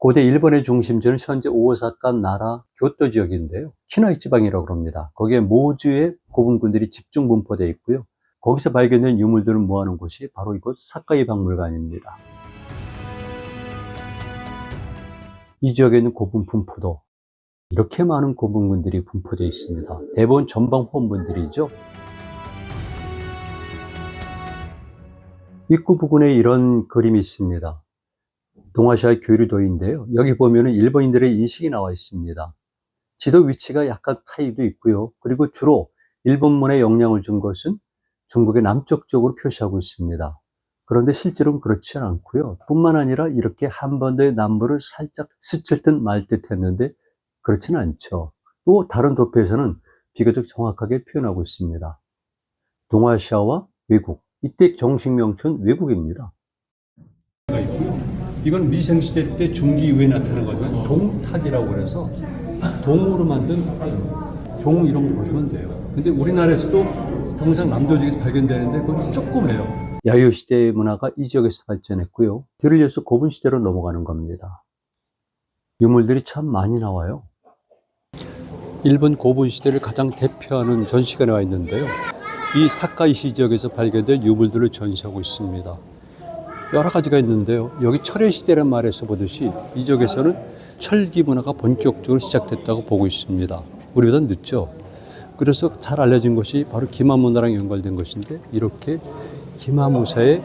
고대 일본의 중심지는 현재 오사카, 나라, 교토 지역인데요. 키나이 지방이라고 합니다. 거기에 모주의 고분군들이 집중 분포되어 있고요. 거기서 발견된 유물들을 모아놓은 곳이 바로 이곳 사카이 박물관입니다. 이 지역에 있는 고분 분포도 이렇게 많은 고분군들이 분포되어 있습니다. 대부분 전방 호원분들이죠. 입구 부근에 이런 그림이 있습니다. 동아시아 교류도인데요. 여기 보면은 일본인들의 인식이 나와 있습니다. 지도 위치가 약간 차이도 있고요. 그리고 주로 일본문에 영향을 준 것은 중국의 남쪽 쪽으로 표시하고 있습니다. 그런데 실제로는 그렇지 않고요. 뿐만 아니라 이렇게 한반도의 남부를 살짝 스칠 듯 말 듯 했는데 그렇지는 않죠. 또 다른 도표에서는 비교적 정확하게 표현하고 있습니다. 동아시아와 외국. 이때 정식 명칭은 외국입니다. 이건 미생시대 때 중기 이후에 나타난 거지만 동탁이라고 그래서 동으로 만든 종 이런 거 보시면 돼요. 근데 우리나라에서도 경상 남도 지역에서 발견되는데 그건 조그매요. 야유 시대의 문화가 이 지역에서 발전했고요. 뒤를 이어서 고분 시대로 넘어가는 겁니다. 유물들이 참 많이 나와요. 일본 고분 시대를 가장 대표하는 전시가 나와 있는데요. 이 사카이시 지역에서 발견된 유물들을 전시하고 있습니다. 여러 가지가 있는데요. 여기 철의 시대란 말에서 보듯이 이 지역에서는 철기 문화가 본격적으로 시작됐다고 보고 있습니다. 우리보다 늦죠. 그래서 잘 알려진 것이 바로 기마 문화랑 연관된 것인데 이렇게 기마 무사의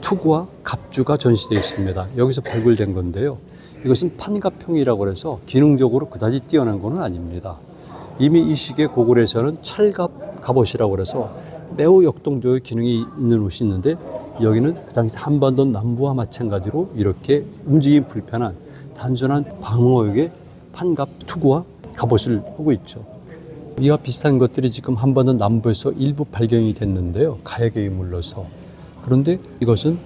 투구와 갑주가 전시되어 있습니다. 여기서 발굴된 건데요. 이것은 판갑형이라고 해서 기능적으로 그다지 뛰어난 것은 아닙니다. 이미 이 시기의 고굴에서는 철갑 갑옷이라고 해서 매우 역동적인 기능이 있는 옷이 있는데 여기는 그 당시 한반도 남부와 마찬가지로 이렇게 움직임 불편한 단순한 방어역의 판갑 투구와 갑옷을 하고 있죠. 이와 비슷한 것들이 지금 한반도 남부에서 일부 발견이 됐는데요. 가역에 물러서. 그런데 이것은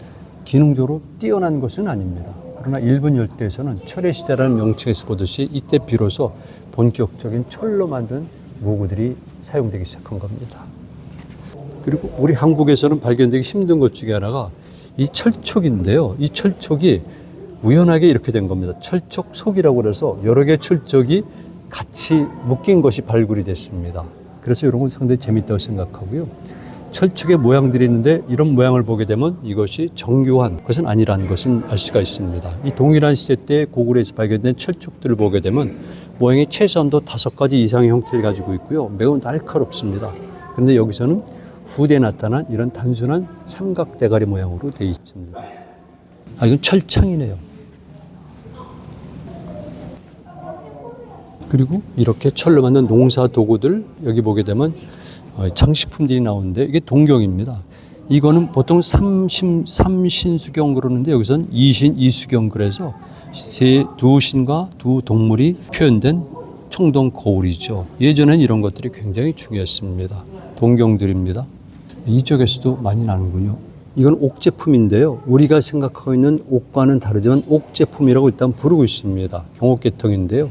기능적으로 뛰어난 것은 아닙니다. 그러나 일본 열대에서는 철의 시대라는 명칭에서 보듯이 이때 비로소 본격적인 철로 만든 무구들이 사용되기 시작한 겁니다. 그리고 우리 한국에서는 발견되기 힘든 것 중에 하나가 이 철촉인데요. 이 철촉이 우연하게 이렇게 된 겁니다. 철촉 속이라고 그래서 여러 개의 철촉이 같이 묶인 것이 발굴이 됐습니다. 그래서 이런 건 상당히 재밌다고 생각하고요. 철쭉의 모양들이 있는데 이런 모양을 보게 되면 이것이 정교한 것은 아니라는 것을 알 수가 있습니다. 이 동일한 시대 때 고구려에서 발견된 철쭉들을 보게 되면 모양이 최소한도 다섯 가지 이상의 형태를 가지고 있고요. 매우 날카롭습니다. 그런데 여기서는 후대에 나타난 이런 단순한 삼각 대가리 모양으로 되어 있습니다. 아, 이건 철창이네요. 그리고 이렇게 철로 만든 농사 도구들 여기 보게 되면 어, 장식품들이 나오는데 이게 동경입니다. 이거는 보통 삼신, 삼신수경 그러는데 여기서는 이신, 이수경 그래서 세, 두 신과 두 동물이 표현된 청동 거울이죠. 예전엔 이런 것들이 굉장히 중요했습니다. 동경들입니다. 이쪽에서도 많이 나는군요. 이건 옥 제품인데요. 우리가 생각하고 있는 옥과는 다르지만 옥 제품이라고 일단 부르고 있습니다. 경옥계통인데요.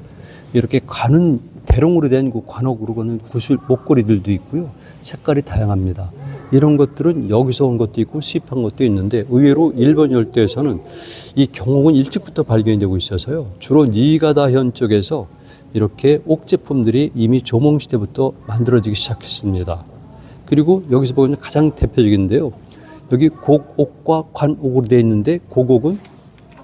이렇게 관은 대롱으로 된 그 관옥으로 가는 구슬 목걸이들도 있고요. 색깔이 다양합니다. 이런 것들은 여기서 온 것도 있고 수입한 것도 있는데 의외로 일본 열대에서는 이 경옥은 일찍부터 발견이 되고 있어서요. 주로 니가다현 쪽에서 이렇게 옥 제품들이 이미 조몽 시대부터 만들어지기 시작했습니다. 그리고 여기서 보면 가장 대표적인데요. 여기 곡옥과 관옥으로 되어 있는데 곡옥은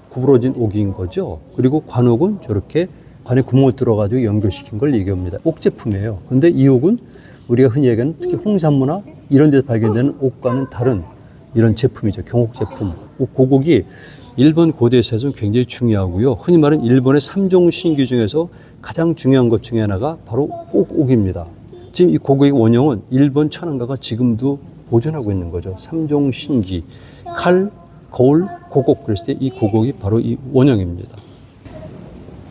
구부러진 옥인 거죠. 그리고 관옥은 저렇게 관에 구멍을 뚫어가지고 연결시킨 걸 얘기합니다. 옥 제품이에요. 근데 이 옥은 우리가 흔히 얘기하는 특히 홍산무나 이런 데서 발견되는 옥과는 다른 이런 제품이죠. 경옥 제품. 고곡이 일본 고대에서는 굉장히 중요하고요. 흔히 말하는 일본의 삼종 신기 중에서 가장 중요한 것 중에 하나가 바로 꼭 옥입니다. 지금 이 고곡의 원형은 일본 천안가가 지금도 보존하고 있는 거죠. 삼종 신기. 칼, 거울, 고곡. 그랬을 때 이 고곡이 바로 이 원형입니다.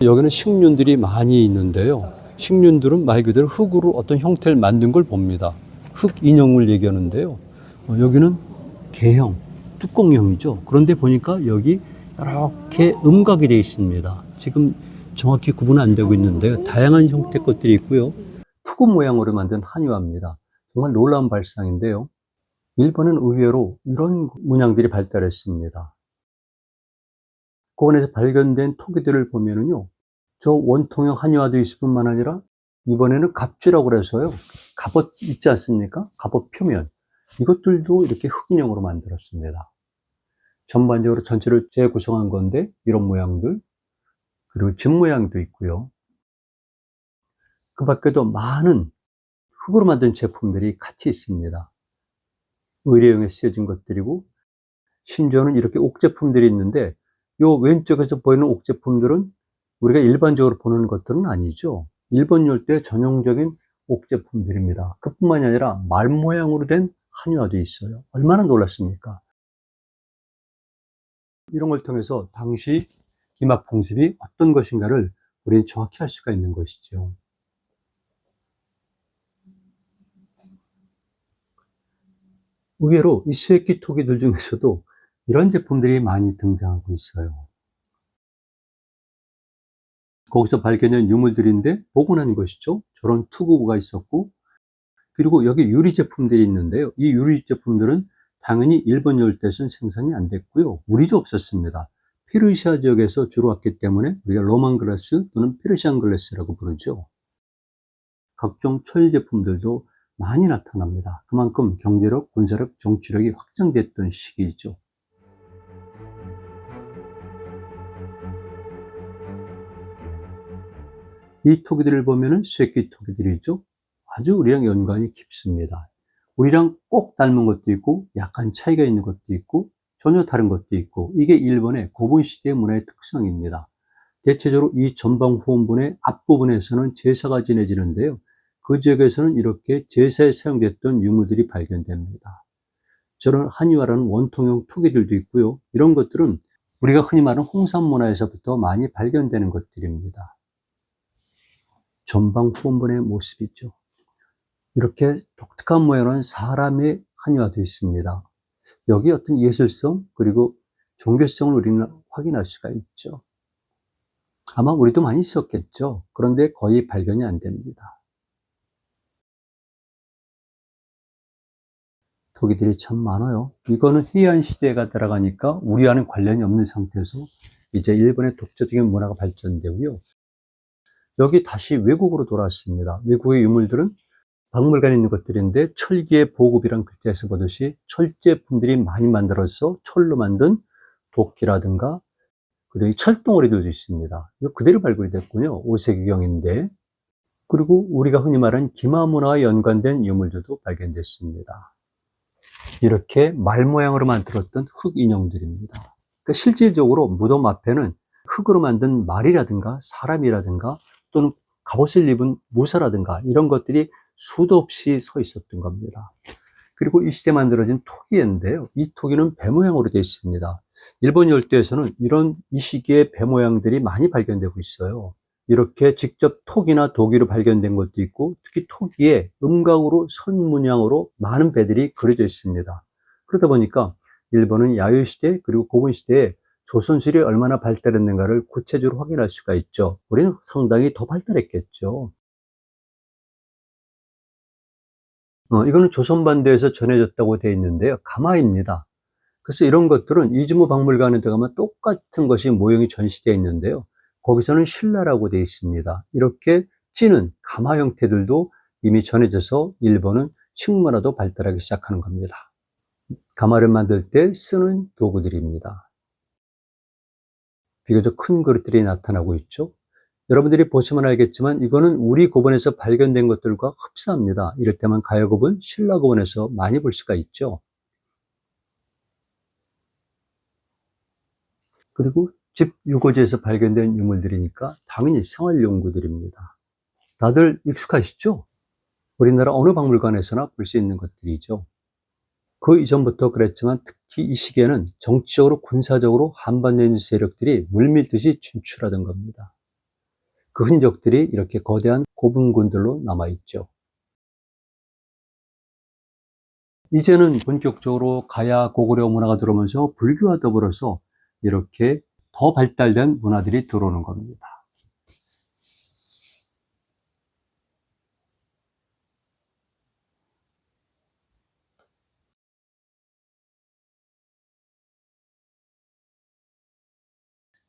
여기는 식륜들이 많이 있는데요. 식륜들은 말 그대로 흙으로 어떤 형태를 만든 걸 봅니다. 흙 인형을 얘기하는데요. 어, 여기는 개형, 뚜껑형이죠. 그런데 보니까 여기 이렇게 음각이 되어 있습니다. 지금 정확히 구분 안 되고 있는데요. 다양한 형태 것들이 있고요. 푸구 모양으로 만든 한유화입니다. 정말 놀라운 발상인데요. 일본은 의외로 이런 문양들이 발달했습니다. 고원에서 발견된 토기들을 보면은요, 저 원통형 한의화도 있을 뿐만 아니라 이번에는 갑쥐라고 그래서요, 갑옷 있지 않습니까? 갑옷 표면. 이것들도 이렇게 흑인형으로 만들었습니다. 전반적으로 전체를 재구성한 건데, 이런 모양들, 그리고 집 모양도 있고요. 그 밖에도 많은 흙으로 만든 제품들이 같이 있습니다. 의뢰용에 쓰여진 것들이고, 심지어는 이렇게 옥 제품들이 있는데, 요 왼쪽에서 보이는 옥 제품들은 우리가 일반적으로 보는 것들은 아니죠. 일본 열대 전용적인 옥 제품들입니다. 그뿐만이 아니라 말 모양으로 된 한의화도 있어요. 얼마나 놀랐습니까? 이런 걸 통해서 당시 기막 풍습이 어떤 것인가를 우리는 정확히 알 수가 있는 것이죠. 의외로 이 수액기 토기들 중에서도 이런 제품들이 많이 등장하고 있어요. 거기서 발견한 유물들인데 복원한 것이죠. 저런 투구가 있었고 그리고 여기 유리 제품들이 있는데요. 이 유리 제품들은 당연히 일본 열대에서는 생산이 안 됐고요. 우리도 없었습니다. 페르시아 지역에서 주로 왔기 때문에 우리가 로만 글라스 또는 페르시안 글라스라고 부르죠. 각종 철 제품들도 많이 나타납니다. 그만큼 경제력, 군사력, 정치력이 확장됐던 시기이죠. 이 토기들을 보면은 쇠끼 토기들이죠. 아주 우리랑 연관이 깊습니다. 우리랑 꼭 닮은 것도 있고 약간 차이가 있는 것도 있고 전혀 다른 것도 있고 이게 일본의 고분 시대의 문화의 특성입니다. 대체적으로 이 전방 후원본의 앞부분에서는 제사가 지내지는데요. 그 지역에서는 이렇게 제사에 사용됐던 유물들이 발견됩니다. 저런 한의화라는 원통형 토기들도 있고요. 이런 것들은 우리가 흔히 말하는 홍산 문화에서부터 많이 발견되는 것들입니다. 전방 후원본의 모습이죠. 이렇게 독특한 모양은 사람의 한의화도 있습니다. 여기 어떤 예술성 그리고 종교성을 우리는 확인할 수가 있죠. 아마 우리도 많이 있었겠죠. 그런데 거의 발견이 안 됩니다. 토기들이 참 많아요. 이거는 해안 시대가 들어가니까 우리와는 관련이 없는 상태에서 이제 일본의 독자적인 문화가 발전되고요. 여기 다시 외국으로 돌아왔습니다. 외국의 유물들은 박물관에 있는 것들인데 철기의 보급이란 글자에서 보듯이 철제품들이 많이 만들어서 철로 만든 도끼라든가 그리고 철동어리들도 있습니다. 이거 그대로 발굴이 됐군요. 5세기경인데 그리고 우리가 흔히 말하는 기마 문화와 연관된 유물들도 발견됐습니다. 이렇게 말 모양으로 만들었던 흙 인형들입니다. 그러니까 실질적으로 무덤 앞에는 흙으로 만든 말이라든가 사람이라든가 또는 갑옷을 입은 무사라든가 이런 것들이 수도 없이 서 있었던 겁니다. 그리고 이 시대에 만들어진 토기인데요. 이 토기는 배 모양으로 되어 있습니다. 일본 열도에서는 이런 이 시기에 배 모양들이 많이 발견되고 있어요. 이렇게 직접 토기나 도기로 발견된 것도 있고 특히 토기에 음각으로 선 문양으로 많은 배들이 그려져 있습니다. 그러다 보니까 일본은 야유시대 그리고 고분시대에 조선술이 얼마나 발달했는가를 구체적으로 확인할 수가 있죠. 우리는 상당히 더 발달했겠죠. 어, 이거는 조선반도에서 전해졌다고 되어 있는데요. 가마입니다. 그래서 이런 것들은 이즈모 박물관에 들어가면 똑같은 것이 모형이 전시되어 있는데요. 거기서는 신라라고 되어 있습니다. 이렇게 찌는 가마 형태들도 이미 전해져서 일본은 식문화도 발달하기 시작하는 겁니다. 가마를 만들 때 쓰는 도구들입니다. 비교적 큰 그릇들이 나타나고 있죠. 여러분들이 보시면 알겠지만 이거는 우리 고본에서 발견된 것들과 흡사합니다. 이럴 때만 가야고본, 신라고본에서 많이 볼 수가 있죠. 그리고 집 유고지에서 발견된 유물들이니까 당연히 생활용구들입니다. 다들 익숙하시죠? 우리나라 어느 박물관에서나 볼 수 있는 것들이죠. 그 이전부터 그랬지만 특히 이 시기에는 정치적으로 군사적으로 한반도에 세력들이 물밀듯이 진출하던 겁니다. 그 흔적들이 이렇게 거대한 고분군들로 남아있죠. 이제는 본격적으로 가야 고구려 문화가 들어오면서 불교와 더불어서 이렇게 더 발달된 문화들이 들어오는 겁니다.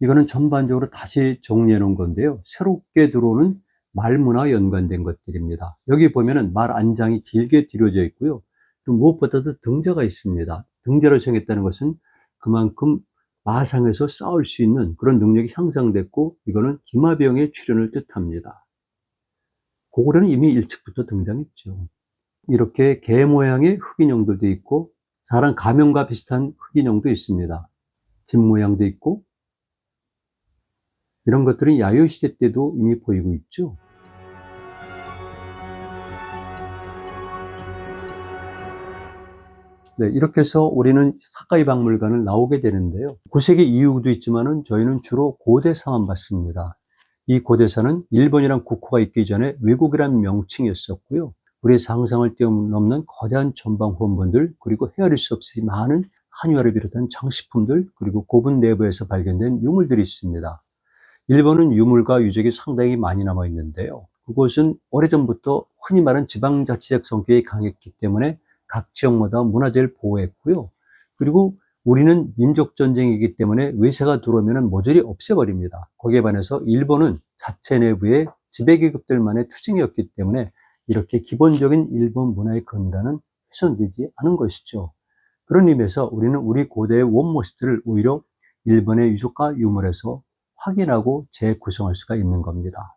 이거는 전반적으로 다시 정리해 놓은 건데요. 새롭게 들어오는 말문화 연관된 것들입니다. 여기 보면은 말 안장이 길게 뒤로져 있고요. 또 무엇보다도 등자가 있습니다. 등자를 정했다는 것은 그만큼 마상에서 싸울 수 있는 그런 능력이 향상됐고 이거는 기마병의 출현을 뜻합니다. 고구려는 이미 일찍부터 등장했죠. 이렇게 개 모양의 흑인형들도 있고 사람 가면과 비슷한 흑인형도 있습니다. 집 모양도 있고 이런 것들은 야유 시대 때도 이미 보이고 있죠. 네, 이렇게 해서 우리는 사카이 박물관을 나오게 되는데요. 9세기 이후도 있지만은 저희는 주로 고대사만 봤습니다. 이 고대사는 일본이란 국호가 있기 전에 외국이란 명칭이었었고요. 우리의 상상을 뛰어넘는 거대한 전방 후원본들 그리고 헤아릴 수 없이 많은 한유화를 비롯한 장식품들 그리고 고분 내부에서 발견된 유물들이 있습니다. 일본은 유물과 유적이 상당히 많이 남아 있는데요. 그곳은 오래전부터 흔히 말하는 지방자치적 성격이 강했기 때문에 각 지역마다 문화재를 보호했고요. 그리고 우리는 민족 전쟁이기 때문에 외세가 들어오면 모조리 없애버립니다. 거기에 반해서 일본은 자체 내부의 지배계급들만의 투쟁이었기 때문에 이렇게 기본적인 일본 문화의 근간은 훼손되지 않은 것이죠. 그런 의미에서 우리는 우리 고대의 원모습들을 오히려 일본의 유적과 유물에서 확인하고 재구성할 수가 있는 겁니다.